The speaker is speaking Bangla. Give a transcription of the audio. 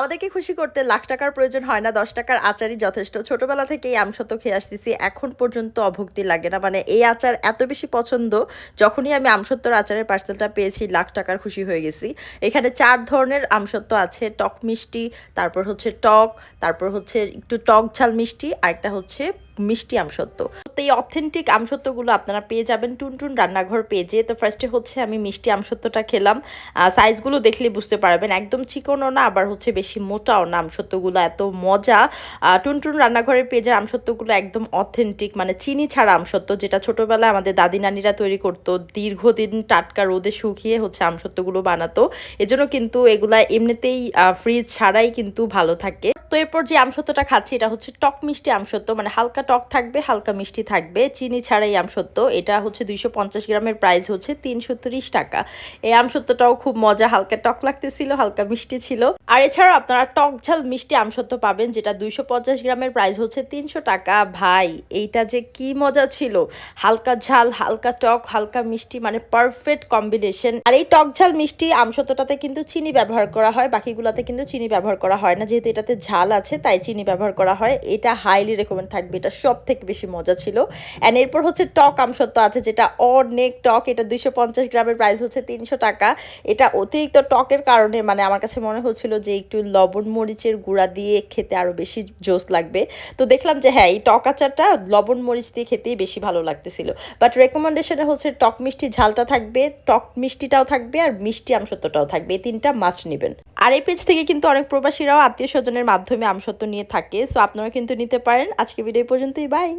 আমাদেরকে খুশি করতে লাখ টাকার প্রয়োজন হয় না, দশ টাকার আচারই যথেষ্ট। ছোটবেলা থেকেই আমসত্ব খেয়ে আসতেছি, এখন পর্যন্ত অভক্তি লাগে না। মানে এই আচার এত বেশি পছন্দ, যখনই আমি আমসত্বর আচারের পার্সেলটা পেয়েছি, লাখ টাকার খুশি হয়ে গেছি। এখানে চার ধরনের আমসত্ব আছে, টক মিষ্টি, তারপর হচ্ছে টক, তারপর হচ্ছে একটু টক ঝাল মিষ্টি আর একটা হচ্ছে মিষ্টি আমসত্ব তো এই অথেন্টিক আমসত্বগুলো আপনারা পেয়ে যাবেন টুনটুন রান্নাঘর পেজে। তো ফার্স্টে হচ্ছে আমি মিষ্টি আমসত্বটা খেলাম। সাইজগুলো দেখলে বুঝতে পারবেন। একদম চিকনও না, আবার হচ্ছে বেশি মোটাও না আমসত্বগুলো এত মজা। টুনটুন রান্নাঘরের পেজের আমসত্বগুলো একদম অথেন্টিক মানে চিনি ছাড়া আমসত্ব যেটা ছোটবেলায় আমাদের দাদি নানিরা তৈরি করতো। দীর্ঘদিন টাটকা রোদে শুকিয়ে হচ্ছে আমসত্বগুলো বানাতো। এজন্য কিন্তু এগুলা এমনিতেই ফ্রিজ ছাড়াই কিন্তু ভালো থাকে। তো এরপর যে আমসত্বটা খাচ্ছি, এটা হচ্ছে টক মিষ্টি আমসত্ব মানে হালকা টক থাকবে, হালকা মিষ্টি থাকবে। চিনি ছাড়াই আমসত্ব এটা হচ্ছে দুইশো পঞ্চাশ গ্রামের প্রাইস হচ্ছে তিনশো টাকা। এই আমসত্বটাও খুব মজা, হালকা টক লাগতেছিল, হালকা মিষ্টি ছিল। আর এছাড়াও আপনারা টক ঝাল মিষ্টি আমসত্ব পাবেন, যেটা দুইশো পঞ্চাশ গ্রামের প্রাইস হচ্ছে তিনশো টাকা। ভাই, এইটা যে কি মজা ছিল! হালকা ঝাল, হালকা টক, হালকা মিষ্টি মানে পারফেক্ট কম্বিনেশন আর এই টক ঝাল মিষ্টি আমসত্বটাতে কিন্তু চিনি ব্যবহার করা হয়, বাকিগুলোতে কিন্তু চিনি ব্যবহার করা হয় না, যেহেতু এটাতে ঝাল আছে, তাই চিনি ব্যবহার করা হয়। এটা হাইলি রেকমেন্ড থাকবে, এটা সব থেকে বেশি মজা ছিল। অ্যান্ড এরপর হচ্ছে টক আমসত্ব আছে, যেটা অনেক টক, এটা দুইশো পঞ্চাশ গ্রামের প্রাইস হচ্ছে তিনশো টাকা। এটা অতিরিক্ত টকের কারণে মানে আমার কাছে মনে হচ্ছিল যে একটু লবণ মরিচের গুঁড়া দিয়ে খেতে আরও বেশি জোস লাগবে। তো দেখলাম যে হ্যাঁ এই টক আচারটা লবণ মরিচ দিয়ে খেতেই বেশি ভালো লাগতেছিল। বাট রেকমেন্ডেশনে হচ্ছে টক মিষ্টি ঝালটা থাকবে, টক মিষ্টিটাও থাকবে আর মিষ্টি আমসত্বটাও থাকবে। এই তিনটা মাছ নেবেন। আর এই পেজ থেকে কিন্তু অনেক প্রবাসীরাও আত্মীয় স্বজনের মাধ্যমে আমসত্ব নিয়ে থাকে সো আপনারা কিন্তু নিতে পারেন। আজকে ভিডিও পর্যন্তই বাই